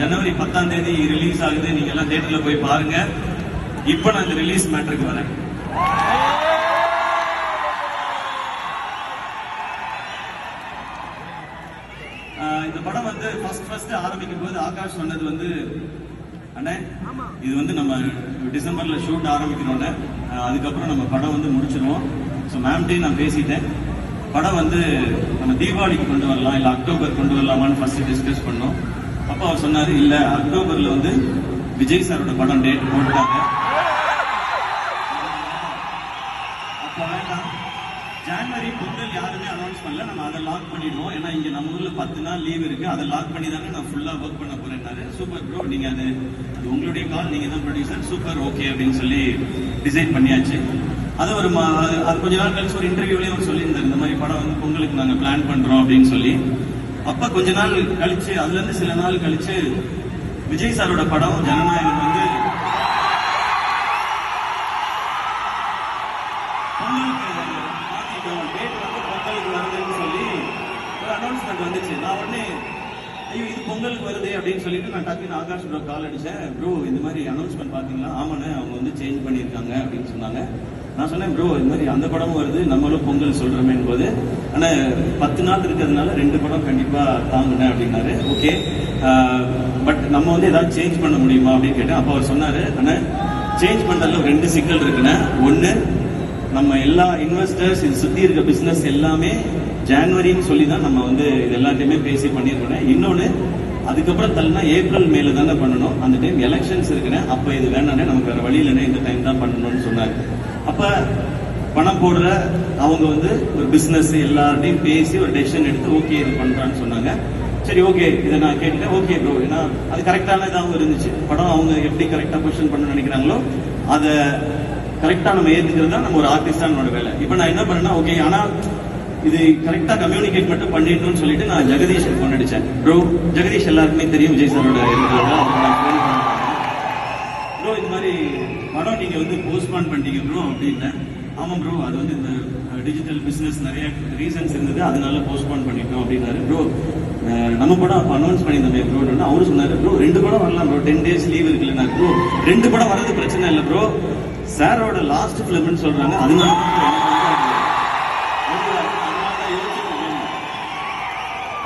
ஜனவரி பத்தாம் தேதி ரிலீஸ் ஆகுது. நீங்க எல்லாம் தியேட்டர்ல போய் பாருங்க. இப்போ நான் இந்த ரிலீஸ் மேட்டருக்கு வரேன். இந்த படம் வந்து ஃபர்ஸ்ட் ஃபர்ஸ்ட் ஆரம்பிக்கும் போது ஆகாஷ் சொன்னது வந்து அண்ணே இது வந்து நம்ம டிசம்பர்ல ஷூட் ஆரம்பிக்கிறோம்ல அதுக்கப்புறம் நம்ம படம் வந்து முடிச்சிருவோம். ஸோ மேம்டே நான் பேசிட்டேன். படம் வந்து நம்ம தீபாவளிக்கு கொண்டு வரலாம் இல்லை அக்டோபர் கொண்டு வரலாமான்னு ஃபர்ஸ்ட் டிஸ்கஸ் பண்ணோம். அப்போ அவர் சொன்னாரு இல்ல அக்டோபர்ல வந்து விஜய் சாரோட படம் டேட் போட்டாங்க. அப்ப வேண்டாம். ஜான்வரி பொங்கல் யாருமே அனௌன்ஸ் பண்ணல. நம்ம அதை லாக் பண்ணிடுவோம். ஏன்னா இங்க நம்ம ஊர்ல பத்து நாள் லீவ் இருக்கு. அதை லாக் பண்ணி தானே நான் ஃபுல்லா ஒர்க் பண்ண போறேன்னாரு சூப்பர் ப்ரோ நீங்க அது உங்களுடைய கால் நீங்க தான் ப்ரொடியூசர் சூப்பர் ஓகே அப்படின்னு சொல்லி டிசைட் பண்ணியாச்சு. அது ஒரு அது- கொஞ்ச நாள் கழிச்சு ஒரு இன்டர்வியூலயும் அவர் சொல்லியிருந்தார். இந்த மாதிரி படம் வந்து பொங்கலுக்கு நாங்க பிளான் பண்றோம் அப்படின்னு சொல்லி. அப்ப கொஞ்ச நாள் கழிச்சு அதுல இருந்து சில நாள் கழிச்சு விஜய் சாரோட படம் ஜனநாயகம் வந்து பொங்கலுக்கு டேட் பொங்கலுக்கு சொல்லி ஒரு அனௌன்ஸ்மெண்ட் வந்துச்சு. நான் உடனே ஐயோ இது பொங்கலுக்கு வருது அப்படின்னு சொல்லிட்டு நான் டக்குன்னு ஆகாஷ் ப்ரோ கால் அடிச்சேன். ப்ரோ இந்த மாதிரி அனௌன்ஸ்மெண்ட் பாத்தீங்களா ஆமாண்ணே அவங்க வந்து சேஞ்ச் பண்ணியிருக்காங்க அப்படின்னு சொன்னாங்க. நான் சொன்னேன் ப்ரோ இந்த மாதிரி அந்த படமும் வருது நம்மளும் பொங்கல் சொல்றோமே போது ஆனா பத்து நாள் இருக்கிறதுனால ரெண்டு படம் கண்டிப்பா தாங்குனேன் அப்படின்னாரு. ஓகே பட் நம்ம வந்து ஏதாவது சேஞ்ச் பண்ண முடியுமா அப்படின்னு கேட்டேன். அப்போ அவர் சொன்னாரு ஆனா சேஞ்ச் பண்றதுல ரெண்டு சிக்கல் இருக்குண்ணே. ஒன்று நம்ம எல்லா இன்வெஸ்டர்ஸ் இது சுத்தி இருக்க பிசினஸ் எல்லாமே ஜான்வரின்னு சொல்லி தான் நம்ம வந்து இது எல்லாத்தையுமே பேசி பண்ணியிருக்கோம் இன்னொன்னு அதுக்கப்புறம் தள்ளினா ஏப்ரல் மேல தானே பண்ணணும். அந்த டைம் எலெக்ஷன்ஸ் இருக்குன்னு அப்ப இது வேணானே நமக்கு வேற வழி இல்லைன்னா இந்த டைம் தான் பண்ணணும்னு சொன்னாரு. அப்ப பணம் போடுற அவங்க வந்து ஒரு பிசினஸ் எல்லார்ட்டையும் பேசி ஒரு டெசிஷன் எடுத்து ஓகே இது பண்றான்னு சொன்னாங்க. சரி ஓகே இதை நான் கேட்டேன் ஓகே ப்ரோ ஏன்னா அது கரெக்டான இதாகவும் இருந்துச்சு. படம் அவங்க எப்படி கரெக்டா கொஸ்டின் பண்ண நினைக்கிறாங்களோ அதை கரெக்டா நம்ம ஏத்துக்கிறது தான் நம்ம ஒரு ஆர்டிஸ்டானோட வேலை. இப்போ நான் என்ன பண்ணேன்னா ஓகே ஆனா இது கரெக்டா கம்யூனிகேட் மட்டும் பண்ணிட்டோம்னு சொல்லிட்டு நான் ஜெகதீஷ் ஃபோன் அடிச்சேன். ப்ரோ ஜெகதீஷ் எல்லாருக்குமே தெரியும் விஜய் சாரோட ப்ரோ இந்த மாதிரி படம் நீங்க வந்து போஸ்ட்பான் பண்ணிட்டீங்க ப்ரோ அப்படின்னேன் ஆமா ப்ரோ அது வந்து இந்த டிஜிட்டல் பிசினஸ் நிறைய ரீசன்ஸ் இருந்தது. அதனால போஸ்ட்பான் பண்ணிட்டோம் அப்படின்னாரு. ப்ரோ நம்ம படம் அனௌன்ஸ் பண்ணியிருந்தோம் ப்ரோ அவரு சொன்னாரு ப்ரோ ரெண்டு படம் வரலாம் ப்ரோ டென் டேஸ் லீவ் இருக்குல்ல ப்ரோ ரெண்டு படம் வர்றது பிரச்சனை இல்லை ப்ரோ சாரோட லாஸ்ட் ஃபிலிம்னு சொல்றாங்க. அதனால தான் bro எனக்கு வந்து அதனால தான் யோசிச்சுட்டு இருக்கேன்.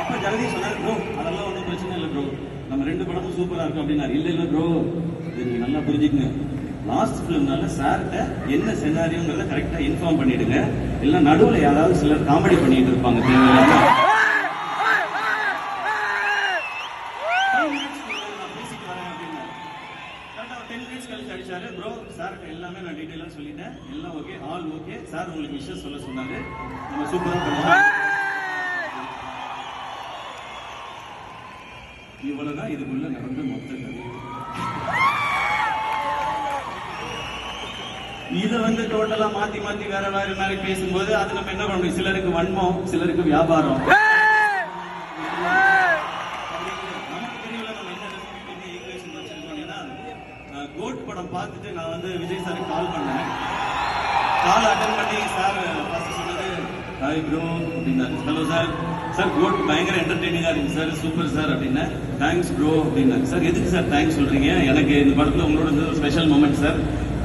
அப்ப ஜெகதீஷ் சொன்னாரு ப்ரோ அதெல்லாம் ஒன்றும் பிரச்சனை இல்லை ப்ரோ நம்ம ரெண்டு படமும் சூப்பரா இருக்கும் அப்படின்னாரு. இல்ல இல்ல ப்ரோ இது நீங்க நல்லா புரிஞ்சுக்கங்க. லாஸ்ட் ஃபிலிம்னால சார்கிட்ட என்ன செனாரியோங்கிறத கரெக்டா இன்ஃபார்ம் பண்ணிடுங்க. இல்ல நடுவுல யாராவது சிலர் காமெடி பண்ணிட்டு இருப்பாங்க. தேவையில்லாம Five minutes குள்ள நான் பேசிட்டு வரேன் அப்படின்னாரு. கரெக்டா ஒரு 10 minutes கழிச்சு அடிச்சாரு. ப்ரோ சார் எல்லாமே நான் டீடைலா சொல்லிட்டேன். எல்லாம் ஓகே ஆல் ஓகே சார் உங்களுக்கு விஷயம் சொல்ல சொன்னாரு. நம்ம சூப்பரா பண்ணலாம் இவ்வளவுதான் இதுக்குள்ள நடந்த மொத்த இத வந்து டோட்டலா மாத்தி மாத்தி வேற வேற மாதிரி பேசும்போது அது நம்ம என்ன பண்ண முடியும் சிலருக்கு வன்மம் சிலருக்கு வியாபாரம். கோட் படம் பார்த்துட்டு நான் வந்து விஜய் சாருக்கு கால் பண்ணேன். கால் அட்டன் பண்ணி சார் ஃபர்ஸ்ட் சொன்னது ஹாய் ப்ரோ அப்படின்னாரு. ஹலோ சார் சார் கோட் பயங்கர என்டர்டெய்னிங்கா இருக்கு சார் சூப்பர் சார் அப்படின்னா தேங்க்ஸ் ப்ரோ அப்படின்னா. சார் எதுக்கு சார் தேங்க்ஸ் சொல்றீங்க? எனக்கு இந்த படத்துல உங்களோட ஒரு ஸ்பெஷல் மூமெண்ட் சார்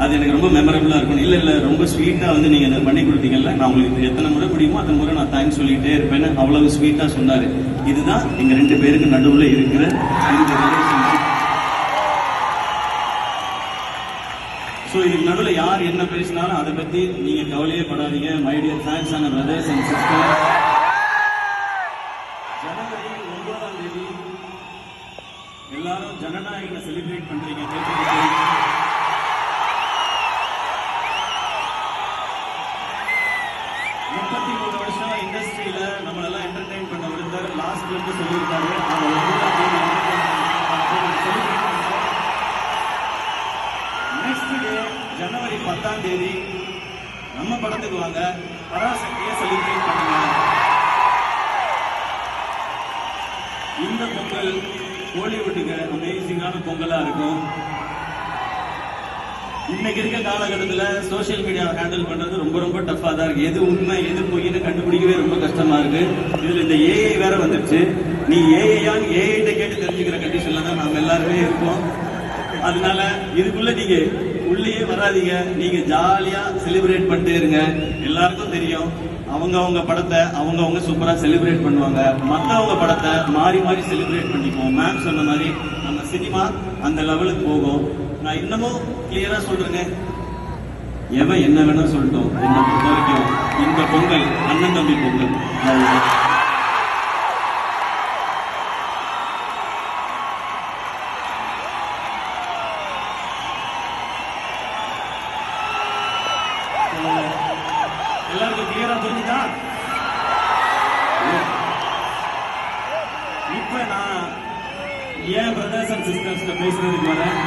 அது எனக்கு ரொம்ப மெமரபிளா இருக்கும் இல்ல இல்ல ரொம்ப ஸ்வீட்டா வந்து நீங்க அதை பண்ணி கொடுத்தீங்கல்ல நான் உங்களுக்கு எத்தனை முறை முடியுமோ அந்த முறை நான் தேங்க்ஸ் சொல்லிட்டே இருப்பேன்னு அவ்வளவு ஸ்வீட்டா சொன்னாரு. இதுதான் எங்க ரெண்டு பேருக்கு நடுவில் இருக்கிற இந்த ரிலேஷன்ஷிப் ஸோ இதுக்கு நடுவில் யார் என்ன பேசினாலும் அதை பற்றி நீங்கள் கவலையே படாதீங்க. மைடியர் தேங்க்ஸ் ஆன பிரதர்ஸ் அண்ட் சிஸ்டர் செலிப்ரேட் பண்றீங்க முப்பத்தி மூணு வருஷம் இண்டஸ்ட்ரியில நம்மளெல்லாம் என்டர்டைன் பண்ண ஒருத்தர் லாஸ்ட் வந்து சொல்லியிருக்காரு. நெக்ஸ்ட் டே ஜனவரி பத்தாம் தேதி நம்ம படத்துக்கு வாங்க. பராசக்தியை செலிப்ரேட் பண்ணுங்க இந்த பொங்கல் கோலிவுட்டுக்கு அமேசிங்கான பொங்கலா இருக்கும். இன்னைக்கு இருக்க காலகட்டத்துல சோஷியல் மீடியா ஹேண்டில் பண்றது ரொம்ப ரொம்ப டஃபா தான் இருக்கு. எது உண்மை எது பொய்னு கண்டுபிடிக்கவே ரொம்ப கஷ்டமா இருக்கு. இதுல இந்த ஏஐ வேற வந்துருச்சு. நீ ஏஐயான்னு ஏஐ கேட்டு தெரிஞ்சுக்கிற கண்டிஷன்ல தான் நாம எல்லாருமே இருக்கோம். அதனால இதுக்குள்ள நீங்க உள்ளேயே வராதீங்க. நீங்க ஜாலியா செலிப்ரேட் பண்ணிட்டே இருங்க. எல்லாருக்கும் தெரியும். அவங்க அவங்க படத்தை அவங்க அவங்க சூப்பரா செலிப்ரேட் பண்ணுவாங்க. மத்தவங்க படத்தை மாறி மாறி செலிப்ரேட் பண்ணிக்குவோம். மேம் சொன்ன மாதிரி நம்ம சினிமா அந்த லெவலுக்கு போகும். நான் இன்னமும் கிளியரா சொல்றேங்க. எவன் என்ன வேணும் சொல்லட்டும். என்ன பொறுத்த வரைக்கும் இந்த பொங்கல் அண்ணன் தம்பி பொங்கல். எல்லாருக்கும் கிளியரா புரிஞ்சுதா இப்ப நான் ஏன் பிரதர்ஸ் அண்ட் சிஸ்டர்ஸ் பேசுறதுக்கு வரேன்